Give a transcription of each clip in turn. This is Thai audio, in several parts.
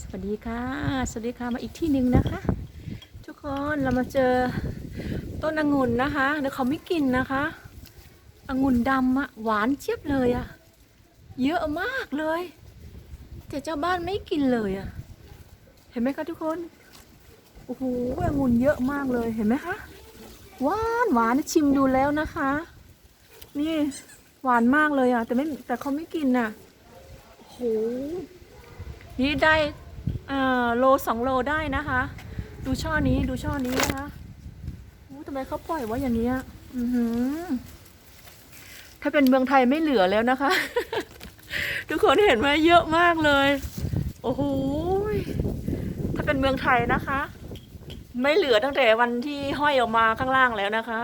สวัสดีค่ะ สวัสดีค่ะ มาอีกที่หนึ่งนะคะ ทุกคนเรามาเจอต้นองุ่นนะคะเดี๋ยวเขาไม่กินนะคะองุ่นดำอะหวานเจี๊ยบเลยอะเยอะมากเลย แต่เจ้าบ้านไม่กินเลยอะเห็นไหมคะทุกคนโอ้โหองุ่นเยอะมากเลยเห็นไหมคะหวานหวานชิมดูแล้วนะคะ นี่หวานมากเลยอะแต่ไม่แต่เขาไม่กินน่ะโอ้โหนี่ได้ โลสองโลได้นะคะ ดูช่อนี้ดูช่อนี้นะคะโอ้ทำไมเขาปล่อยไว้อย่างนี้ยอือหือถ้าเป็นเมืองไทยไม่เหลือแล้วนะคะ ทุกคนเห็นไหมเยอะมากเลย โอ้โหถ้าเป็นเมืองไทยนะคะ ไม่เหลือตั้งแต่วันที่ห้อยออกมาข้างล่างแล้วนะคะ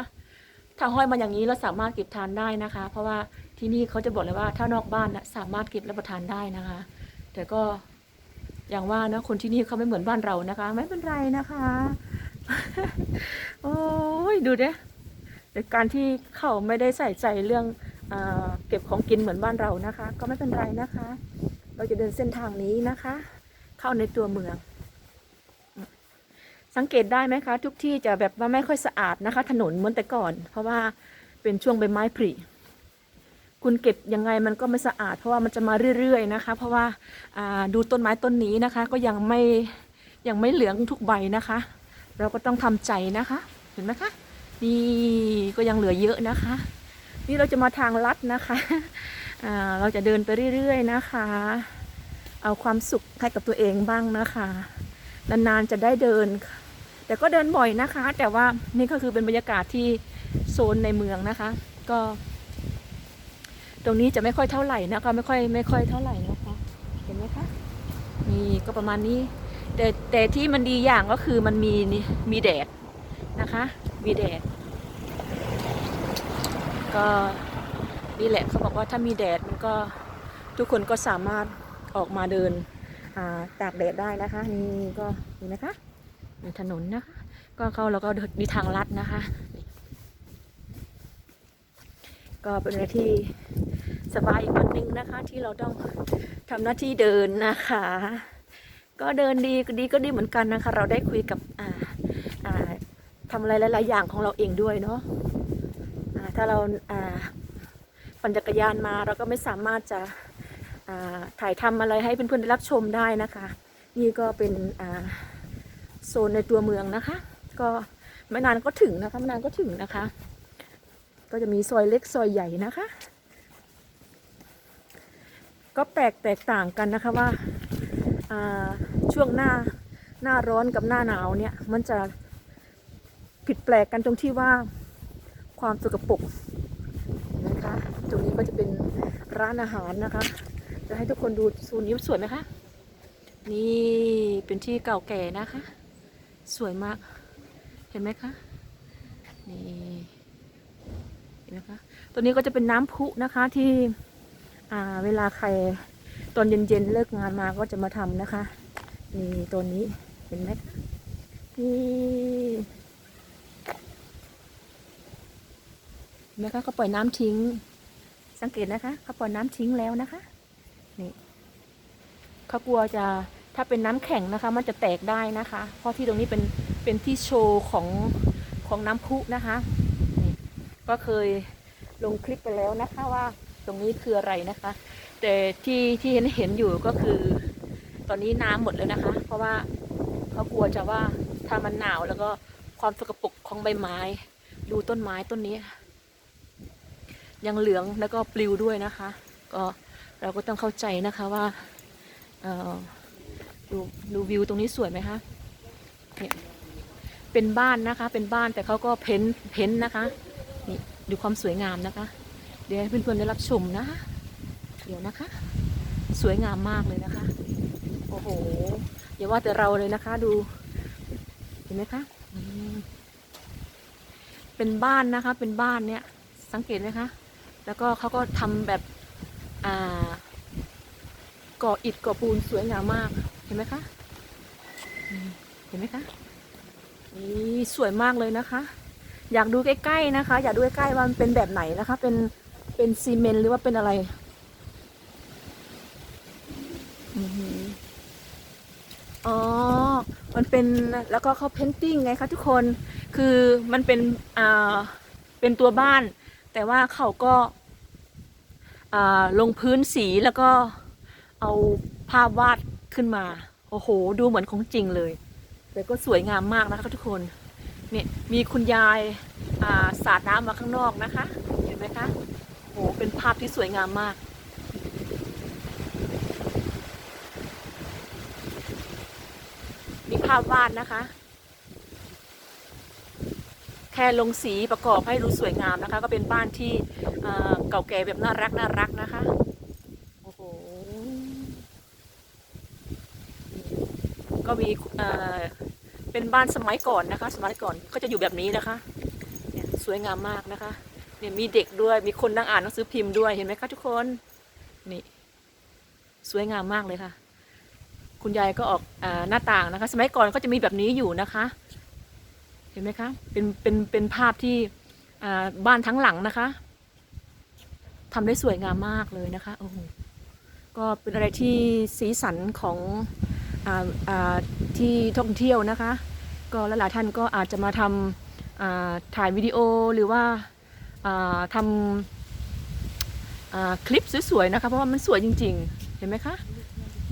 ถ้าห้อยมาอย่างนี้เราสามารถเก็บทานได้นะคะ เพราะว่าที่นี่เขาจะบอกเลยว่าถ้านอกบ้านนะสามารถเก็บรับประทานได้นะคะ แต่ก็ อย่างว่านะคนที่นี่เขาไม่เหมือนบ้านเรานะคะ ไม่เป็นไรนะคะ โอ้ยดูเด้ในการที่เขาไม่ได้ใส่ใจเรื่องอเก็บของกินเหมือนบ้านเรานะคะ ก็ไม่เป็นไรนะคะ เราจะเดินเส้นทางนี้นะคะ เข้าในตัวเมือง สังเกตได้ไหมคะ ทุกที่จะแบบว่าไม่ค่อยสะอาดนะคะ ถนนเหมือนแต่ก่อน เพราะว่าเป็นช่วงใบไม้ผลิ คุณเก็บยังไงมันก็ไม่สะอาด เพราะว่ามันจะมาเรื่อยๆนะคะ เพราะว่าดูต้นไม้ต้นนี้นะคะ ก็ยังไม่ยังไม่เหลืองทุกใบนะคะ เราก็ต้องทำใจนะคะ เห็นไหมคะนี่ก็ยังเหลือเยอะนะคะ นี่เราจะมาทางลัดนะคะเราจะเดินไปเรื่อยๆนะคะ เอาความสุขให้กับตัวเองบ้างนะคะนานๆจะได้เดิน แต่ก็เดินบ่อยนะคะ แต่ว่านี่ก็คือเป็นบรรยากาศที่โซนในเมืองนะคะ ก็ ตรงนี้จะไม่ค่อยเท่าไหร่นะคะไม่ค่อยไม่ค่อยเท่าไหร่นะคะ เห็นไหมคะนี่ก็ประมาณนี้ แต่แต่ที่มันดีอย่างก็คือมันมีนี่มีแดดนะคะ มีแดด ก็นี่แหละเขาบอกว่าถ้ามีแดดมันก็ทุกคนก็สามารถออกมาเดินอาตากแดดได้นะคะ นี่ก็เห็นไหมคะมีถนนนะคะ ก็เขาเราก็มีทางลัดนะคะ ก็เป็นอะไรที่ สบายอีกวันหนึ่งนะคะ ที่เราต้องทำหน้าที่เดินนะคะ ก็เดินดีดีก็ดีเหมือนกันนะคะ เราได้คุยกับอ่าอ่าทำอะไรหลาย ๆ อย่างของเราเองด้วยเนาะถ้าเราอ่าปั่นจักรยานมาเราก็ไม่สามารถจะถ่ายทำอะไรให้เพื่อนๆได้รับชมได้นะคะ นี่ก็เป็นโซนในตัวเมืองนะคะ ก็ไม่นานก็ถึงนะคะไม่นานก็ถึงนะคะ ก็จะมีซอยเล็กซอยใหญ่นะคะ ก็แปลกแตกต่างกันนะคะว่าช่วงหน้าหน้าร้อนกับหน้าหนาวเนี่ยมันจะผิดแปลกกันตรงที่ว่าความสกปรกนะคะตรงนี้ก็จะเป็นร้านอาหารนะคะ จะให้ทุกคนดูโซนนี้สวยไหมคะนี่เป็นที่เก่าแก่นะคะ สวยมากเห็นไหมคะนี่เห็นไหมคะตัวนี้ก็จะเป็นน้ำพุนะคะที่ เวลาใครตอนเย็นๆเลิกงานมาก็จะมาทำนะคะ นี่ตัวนี้เห็นไหมนี่นไหมคะเขาปล่อยน้ำทิ้ง สังเกตนะคะเขาปล่อยน้ำทิ้งแล้วนะคะนี่เขากลัวจะถ้าเป็นน้ำแข็งนะคะ มันจะแตกได้นะคะ เพราะที่ตรงนี้เป็นเป็นที่โชว์ของของน้ำพุนะคะนี่ก็เคยลงคลิปไปแล้วนะคะว่า ตรงนี้คืออะไรนะคะ แต่ที่ที่เห็นเห็นอยู่ก็คือ ตอนนี้น้ำหมดแล้วนะคะ เพราะว่าเขากลัวจะว่าถ้ามันหนาวแล้วก็ความสกปรกของใบไม้ ดูต้นไม้ต้นนี้ ยังเหลืองแล้วก็ปลิวด้วยนะคะ ก็เราก็ต้องเข้าใจนะคะว่าดูดูวิวตรงนี้สวยไหมคะเนี่ยเป็นบ้านนะคะ เป็นบ้านแต่เขาก็เพ้นท์เพ้นท์นะคะนี่ดูความสวยงามนะคะ เดี๋ยวให้เพื่อนๆได้รับชมนะคะเดี๋ยวนะคะ สวยงามมากเลยนะคะ โอ้โหอย่าว่าแต่เราเลยนะคะดู เห็นไหมคะเป็นบ้านนะคะ เป็นบ้านเนี่ย สังเกตไหมคะ แล้วก็เขาก็ทำแบบอ่าก่ออิฐก่อปูนสวยงามมาก เห็นไหมคะเห็นไหมคะนี่สวยมากเลยนะคะ อยากดูใกล้ๆนะคะ อยากดูใกล้ๆว่ามันเป็นแบบไหนนะคะ เป็น เป็นซีเมนต์หรือว่าเป็นอะไรอ๋อ มันเป็นแล้วก็เขาเพนติ้งไงคะทุกคน คือมันเป็นอ่าเป็นตัวบ้าน แต่ว่าเขาก็อ่าลงพื้นสีแล้วก็เอาภาพวาดขึ้นมา โอ้โห ดูเหมือนของจริงเลย แต่ก็สวยงามมากนะคะทุกคน เนี่ยมีคุณยายอาสาดน้ำมาข้างนอกนะคะ เห็นไหมคะ หเป็นภาพที่สวยงามมาก มีภาพวาดนะคะ แค่ลงสีประกอบให้ดูสวยงามนะคะ ก็เป็นบ้านที่เเก่าแก่แบบน่ารักน่ารักนะคะโอ้โหก็มีเอ่อเป็นบ้านสมัยก่อนนะคะ สมัยก่อนก็จะอยู่แบบนี้นะคะสวยงามมากนะคะ เนี่ยมีเด็กด้วยมีคนนั่งอ่านหนังสือพิมพ์ด้วยเห็นไหมคะทุกคนนี่สวยงามมากเลยค่ะ คุณยายก็ออกอหน้าต่างนะคะ สมัยก่อนก็จะมีแบบนี้อยู่นะคะ เห็นไหมคะเป็นเป็นเป็นภาพที่บ้านทั้งหลังนะคะทำได้สวยงามมากเลยนะคะโอ้โหก็เป็นอะไรที่สีสันของออที่ท่องเที่ยวนะคะ ก็หลายๆท่านก็อาจจะมาทำถ่ายวิดีโอหรือว่า ทำคลิปสวยๆนะคะ เพราะว่ามันสวยจริง ๆ เห็นไหมคะ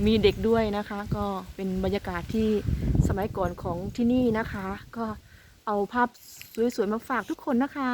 มีเด็กด้วยนะคะ ก็เป็นบรรยากาศที่สมัยก่อนของที่นี่นะคะ ก็เอาภาพสวยๆมาฝากทุกคนนะคะ